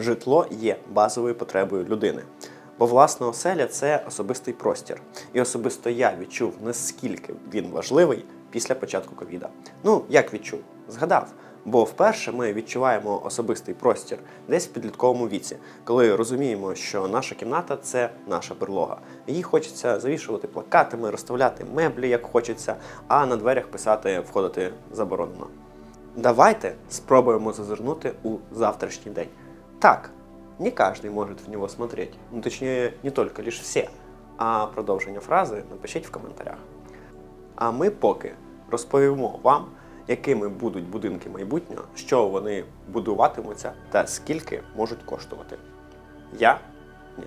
Житло є базовою потребою людини. Бо власна оселя це особистий простір. І особисто я відчув, наскільки він важливий після початку ковіда. Ну, як відчув? Згадав. Бо вперше ми відчуваємо особистий простір десь в підлітковому віці, коли розуміємо, що наша кімната це наша берлога. Її хочеться завішувати плакатами, розставляти меблі, як хочеться, а на дверях писати входити заборонено. Давайте спробуємо зазирнути у завтрашний день. Так, не каждый может в него смотреть. Ну, точнее, не только лишь все. А продовження фрази напишіть в коментарях. А ми поки розповімо вам, якими будуть будинки майбутнього, що вони будуватимуться та скільки можуть коштувати. Я ні,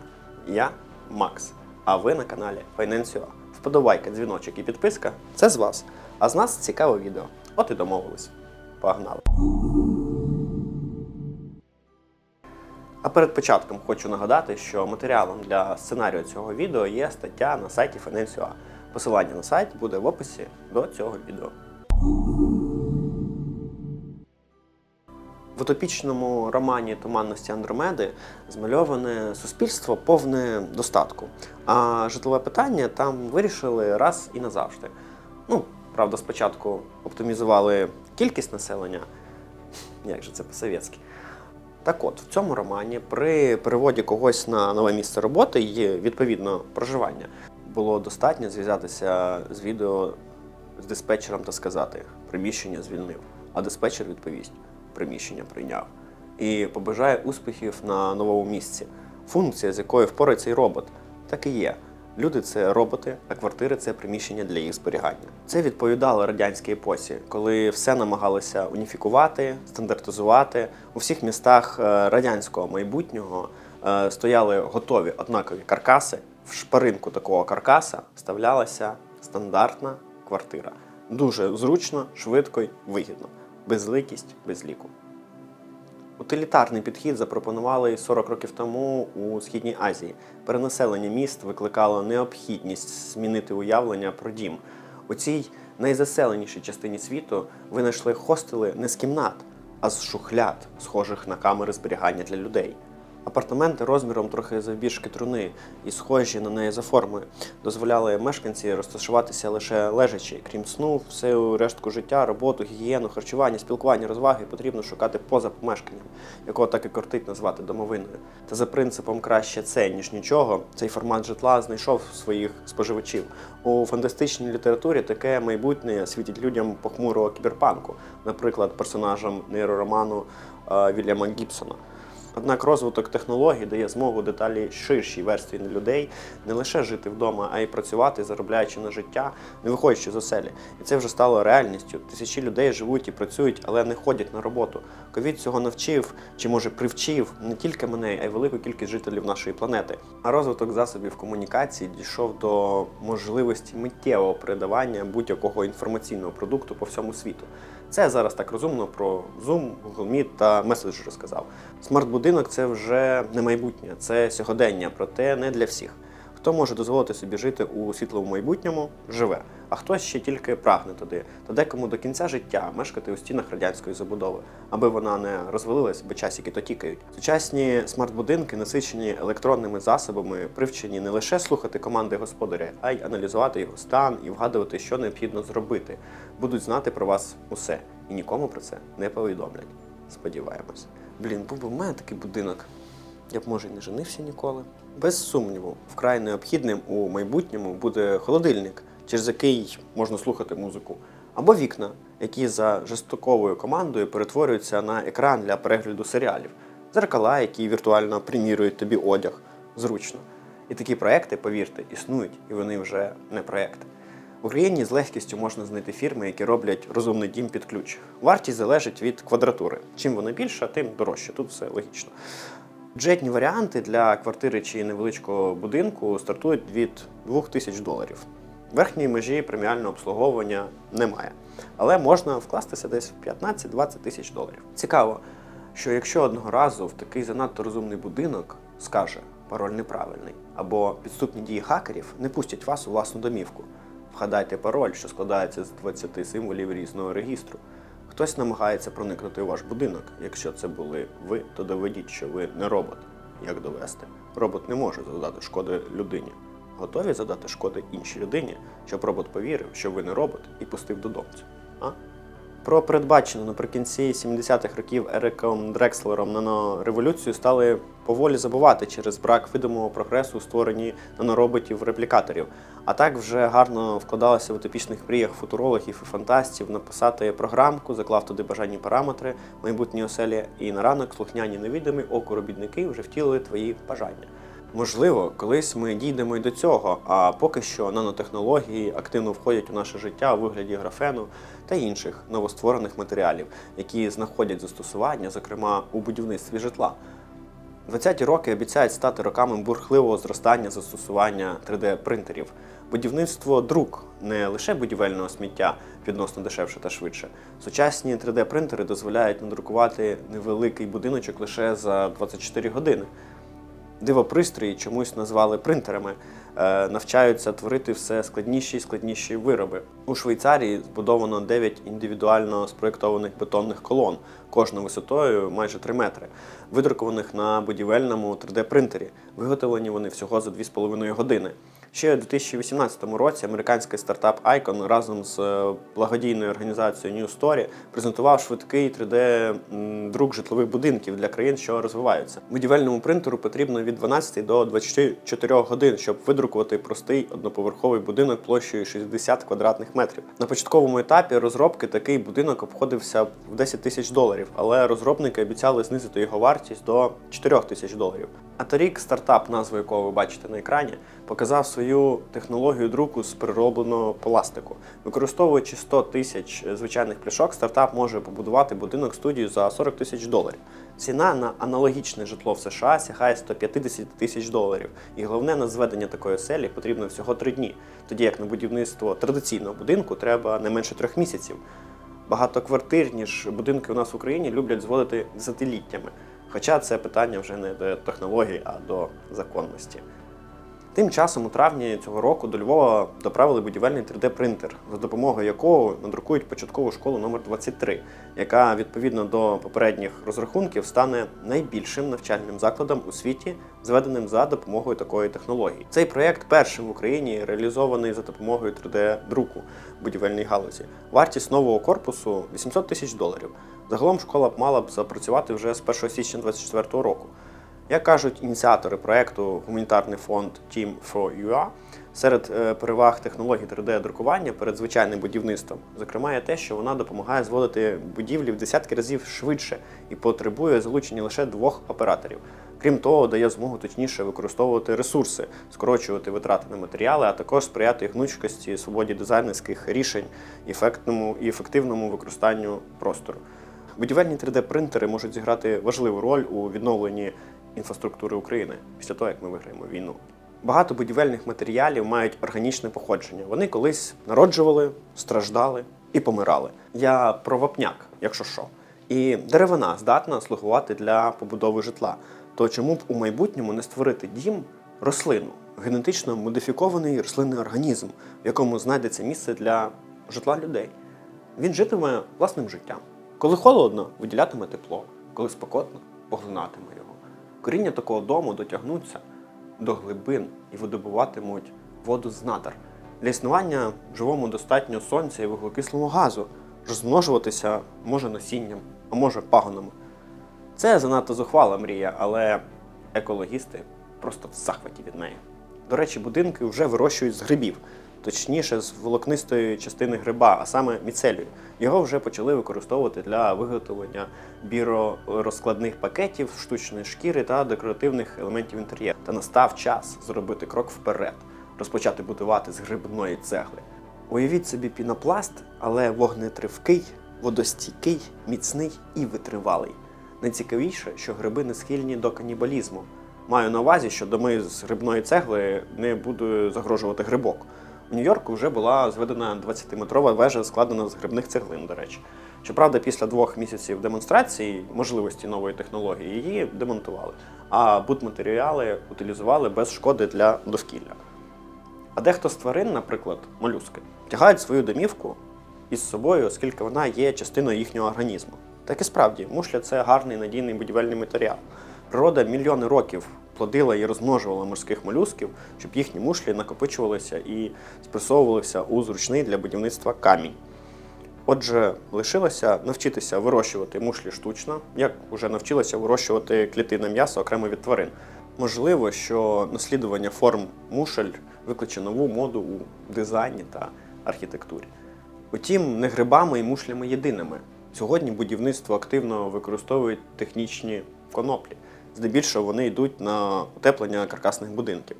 я Макс. А ви на каналі Finance.ua. Вподобайка, дзвіночок і підписка це з вас. А з нас цікаве відео. От і домовились. Погнали! А перед початком хочу нагадати, що матеріалом для сценарію цього відео є стаття на сайті Finance.ua. Посилання на сайт буде в описі до цього відео. В утопічному романі Туманності Андромеди змальоване суспільство повне достатку. А житлове питання там вирішили раз і назавжди. Ну, правда, спочатку оптимізували кількість населення, як же це по-совєтськи. Так от, в цьому романі при переводі когось на нове місце роботи і відповідно проживання було достатньо зв'язатися з відео з диспетчером та сказати приміщення звільнив, а диспетчер відповість приміщення прийняв. І побажає успіхів на новому місці. Функція, з якою впорається цей робот, так і є. Люди це роботи, а квартири це приміщення для їх зберігання. Це відповідало радянській епосі, коли все намагалися уніфікувати, стандартизувати. У всіх містах е, радянського майбутнього е, стояли готові однакові каркаси. В шпаринку такого каркаса вставлялася стандартна квартира. Дуже зручно, швидко й вигідно. Безликість без ліку. Утилітарний підхід запропонували 40 років тому у Східній Азії. Перенаселення міст викликало необхідність змінити уявлення про дім. У цій найзаселенішій частині світу винайшли хостели не з кімнат, а з шухляд, схожих на камери зберігання для людей. Апартаменти розміром трохи завбільшки труни і схожі на неї за формою дозволяли мешканці розташуватися лише лежачи. Крім сну, всю рештку життя, роботу, гігієну, харчування, спілкування, розваги потрібно шукати поза помешканням, якого так і кортить назвати домовиною. Та за принципом краще це ніж нічого, цей формат житла знайшов своїх споживачів. У фантастичній літературі таке майбутнє світить людям похмурого кіберпанку, наприклад, персонажам нейророману е, Вільяма Гібсона. Однак розвиток технологій дає змогу деталі ширшій верстві людей не лише жити вдома, а й працювати, заробляючи на життя, не виходячи з оселі. І це вже стало реальністю. Тисячі людей живуть і працюють, але не ходять на роботу. Ковід цього навчив чи може привчив не тільки мене, а й велику кількість жителів нашої планети. А розвиток засобів комунікації дійшов до можливості миттєвого передавання будь-якого інформаційного продукту по всьому світу. Це я зараз так розумно про Zoom, Google Meet та Messenger розказав. Смарт-будинок це вже не майбутнє, це сьогодення, проте не для всіх. Хто може дозволити собі жити у світлому майбутньому, живе, а хтось ще тільки прагне туди, та декому до кінця життя мешкати у стінах радянської забудови, аби вона не розвалилась, бо часики то тікають. Сучасні смарт-будинки насичені електронними засобами, привчені не лише слухати команди господаря, а й аналізувати його стан і вгадувати, що необхідно зробити. Будуть знати про вас усе і нікому про це не повідомлять. Сподіваємось. Блін, був би в мене такий будинок. Я б може і не женився ніколи. Без сумніву, вкрай необхідним у майбутньому буде холодильник, через який можна слухати музику, або вікна, які за жорстоковою командою перетворюються на екран для перегляду серіалів, зеркала, які віртуально примірюють тобі одяг зручно. І такі проекти, повірте, існують, і вони вже не проекти. В Україні з легкістю можна знайти фірми, які роблять розумний дім під ключ. Вартість залежить від квадратури. Чим вона більша, тим дорожче. Тут все логічно. Бюджетні варіанти для квартири чи невеличкого будинку стартують від 2000 доларів. Верхньої межі преміального обслуговування немає, але можна вкластися десь в 15-20 тисяч доларів. Цікаво, що якщо одного разу в такий занадто розумний будинок скаже пароль неправильний, або підступні дії хакерів не пустять вас у власну домівку. Вгадайте пароль, що складається з 20 символів різного регістру. Хтось намагається проникнути у ваш будинок. Якщо це були ви, то доведіть, що ви не робот. Як довести? Робот не може завдати шкоди людині. Готові задати шкоди іншій людині, щоб робот повірив, що ви не робот, і пустив додому. А? Про передбачену наприкінці 70-х років Ериком Дрекслером нанореволюцію стали поволі забувати через брак видимого прогресу у створенні нанороботів-реплікаторів. А так вже гарно вкладалося в утопічних мріях футурологів і фантастів написати програмку, заклав туди бажані параметри майбутньої оселі, і на ранок слухняні невідомі оку робітники вже втілили твої бажання. Можливо, колись ми дійдемо й до цього, а поки що нанотехнології активно входять у наше життя у вигляді графену та інших новостворених матеріалів, які знаходять застосування, зокрема у будівництві житла. 20-ті роки обіцяють стати роками бурхливого зростання застосування 3D-принтерів. Будівництво друк не лише будівельного сміття відносно дешевше та швидше. Сучасні 3D-принтери дозволяють надрукувати невеликий будиночок лише за 24 години. Дивопристрої чомусь назвали принтерами, е, навчаються творити все складніші і складніші вироби. У Швейцарії збудовано 9 індивідуально спроєктованих бетонних колон, кожна висотою майже 3 метри, видрукованих на будівельному 3D-принтері. Виготовлені вони всього за 2,5 години. Ще у 2018 році американський стартап Icon разом з е, благодійною організацією New Story презентував швидкий 3D-друк житлових будинків для країн, що розвиваються. Будівельному принтеру потрібно від 12 до 24 годин, щоб видрукувати простий одноповерховий будинок площею 60 квадратних метрів. На початковому етапі розробки такий будинок обходився в 10 тисяч доларів, але розробники обіцяли знизити його вартість до 4 тисяч доларів. А торік стартап, назву якого ви бачите на екрані, показав свою технологію друку з переробленого пластику. Використовуючи 100 тисяч звичайних пляшок, стартап може побудувати будинок студію за 40 тисяч доларів. Ціна на аналогічне житло в США сягає 150 тисяч доларів. І головне на зведення такої оселі потрібно всього 3 дні, тоді як на будівництво традиційного будинку треба не менше трьох місяців. Багатоквартирні будинки у нас в Україні люблять зводити десятиліттями. Хоча це питання вже не до технологій, а до законності. Тим часом у травні цього року до Львова доправили будівельний 3D-принтер, за допомогою якого надрукують початкову школу номер 23 яка відповідно до попередніх розрахунків стане найбільшим навчальним закладом у світі, зведеним за допомогою такої технології. Цей проєкт першим в Україні реалізований за допомогою 3D-друку в будівельній галузі. Вартість нового корпусу 800 тисяч доларів. Загалом школа мала б запрацювати вже з 1 січня 2024 року. Як кажуть ініціатори проєкту Гуманітарний фонд Team for UA, серед е, переваг технологій 3D-друкування перед звичайним будівництвом, зокрема, є те, що вона допомагає зводити будівлі в десятки разів швидше і потребує залучення лише двох операторів. Крім того, дає змогу точніше використовувати ресурси, скорочувати витрати на матеріали, а також сприяти гнучкості, свободі дизайнерських рішень, ефектному і ефективному використанню простору. Будівельні 3D-принтери можуть зіграти важливу роль у відновленні інфраструктури України після того, як ми виграємо війну. Багато будівельних матеріалів мають органічне походження. Вони колись народжували, страждали і помирали. Я про вапняк, якщо що. І деревина здатна слугувати для побудови житла. То чому б у майбутньому не створити дім рослину, генетично модифікований рослинний організм, в якому знайдеться місце для житла людей? Він житиме власним життям. Коли холодно, виділятиме тепло, коли спекотно, поглинатиме його. Коріння такого дому дотягнуться до глибин і видобуватимуть воду з надр. Для існування живому достатньо сонця і вуглекислого газу. Розмножуватися може насінням, а може пагонами. Це занадто зухвала мрія, але екологісти просто в захваті від неї. До речі, будинки вже вирощують з грибів, точніше з волокнистої частини гриба, а саме міцелію. Його вже почали використовувати для виготовлення біророзкладних пакетів, штучної шкіри та декоративних елементів інтер'єру. Та настав час зробити крок вперед, розпочати будувати з грибної цегли. Уявіть собі пінопласт, але вогнетривкий, водостійкий, міцний і витривалий. Найцікавіше, що гриби не схильні до канібалізму. Маю на увазі, що доми з грибної цегли не буде загрожувати грибок. Нью-Йорку вже була зведена 20-метрова вежа, складена з грибних цеглин, до речі. Щоправда, після двох місяців демонстрації можливості нової технології її демонтували, а будматеріали утилізували без шкоди для довкілля. А дехто з тварин, наприклад, молюски, тягають свою домівку із собою, оскільки вона є частиною їхнього організму. Так і справді, мушля це гарний надійний будівельний матеріал. Природа мільйони років плодила і розмножувала морських молюсків, щоб їхні мушлі накопичувалися і спресовувалися у зручний для будівництва камінь. Отже, лишилося навчитися вирощувати мушлі штучно, як вже навчилися вирощувати клітинне м'ясо окремо від тварин. Можливо, що наслідування форм мушель викличе нову моду у дизайні та архітектурі. Утім, не грибами і мушлями єдиними. Сьогодні будівництво активно використовують технічні коноплі. Здебільшого вони йдуть на утеплення каркасних будинків.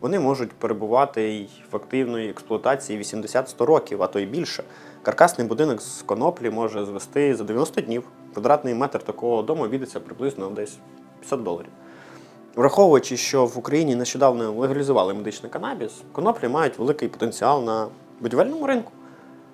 Вони можуть перебувати й в активної експлуатації 80-100 років, а то й більше. Каркасний будинок з коноплі може звести за 90 днів. Квадратний метр такого дому обійдеться приблизно десь 50 доларів. Враховуючи, що в Україні нещодавно легалізували медичний канабіс, коноплі мають великий потенціал на будівельному ринку.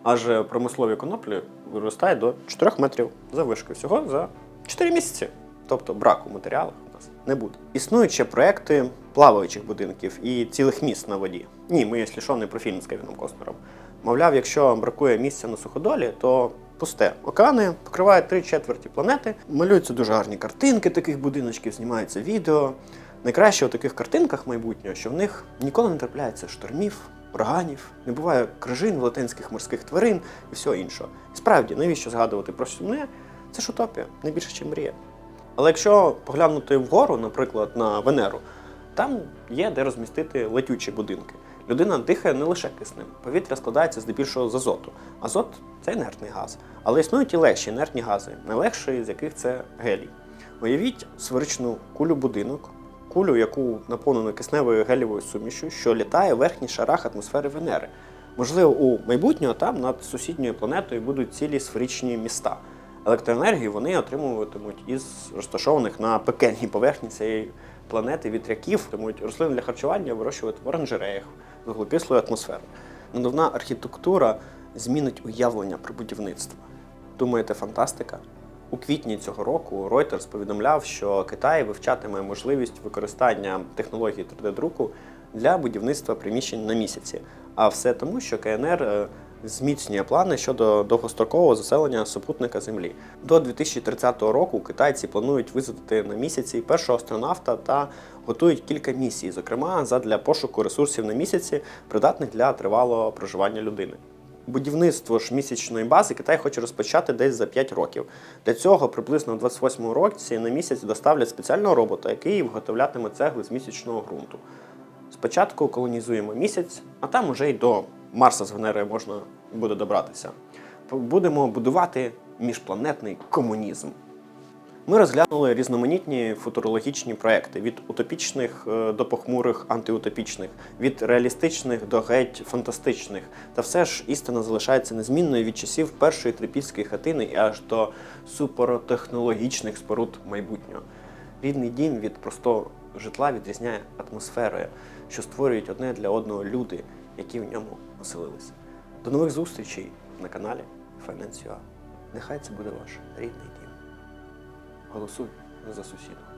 Адже промислові коноплі виростають до 4 метрів заввишки всього за 4 місяці. Тобто браку матеріалів у нас не буде. Існують ще проекти плаваючих будинків і цілих міст на воді. Ні, ми якщо не про фільм з Кевіном Костнером. Мовляв, якщо бракує місця на суходолі, то пусте. Океани покривають три четверті планети. Малюються дуже гарні картинки таких будиночків, знімаються відео. Найкраще у таких картинках майбутнього, що в них ніколи не трапляється штормів, ураганів, не буває крижин, велетенських морських тварин і всього іншого. І справді, навіщо згадувати про сумне? Це ж утопія, не більше, ніж мрія. Але якщо поглянути вгору, наприклад, на Венеру, там є де розмістити летючі будинки. Людина дихає не лише киснем. Повітря складається здебільшого з азоту. Азот це інертний газ. Але існують і легші інертні гази, найлегший з яких це гелій. Уявіть сферичну кулю будинок, кулю, яку наповнено кисневою гелівою сумішю, що літає в верхніх шарах атмосфери Венери. Можливо, у майбутнього там над сусідньою планетою будуть цілі сферичні міста. Електроенергію вони отримуватимуть із розташованих на пекельній поверхні цієї планети вітряків, тому рослини для харчування вирощувати в оранжереях з вуглекислою атмосферою. Надувна архітектура змінить уявлення про будівництво. Думаєте, фантастика? У квітні цього року Reuters повідомляв, що Китай вивчатиме можливість використання технології 3D-друку для будівництва приміщень на місяці. А все тому, що КНР е, зміцнює плани щодо довгострокового заселення супутника Землі. До 2030 року китайці планують висадити на місяці першого астронавта та готують кілька місій, зокрема задля пошуку ресурсів на місяці, придатних для тривалого проживання людини. Будівництво ж місячної бази Китай хоче розпочати десь за 5 років. Для цього приблизно в 28-му році на місяць доставлять спеціального робота, який виготовлятиме цегли з місячного ґрунту. Спочатку колонізуємо місяць, а там уже й до Марса з Венери можна буде добратися. Будемо будувати міжпланетний комунізм. Ми розглянули різноманітні футурологічні проекти від утопічних е, до похмурих антиутопічних, від реалістичних до геть фантастичних. Та все ж істина залишається незмінною від часів першої трипільської хатини і аж до суперотехнологічних споруд майбутнього. Рідний дім від простого житла відрізняє атмосферою, що створюють одне для одного люди, які в ньому оселилися. До нових зустрічей на каналі Finance.ua. Нехай це буде ваш рідний дім. Голосуй за сусіда.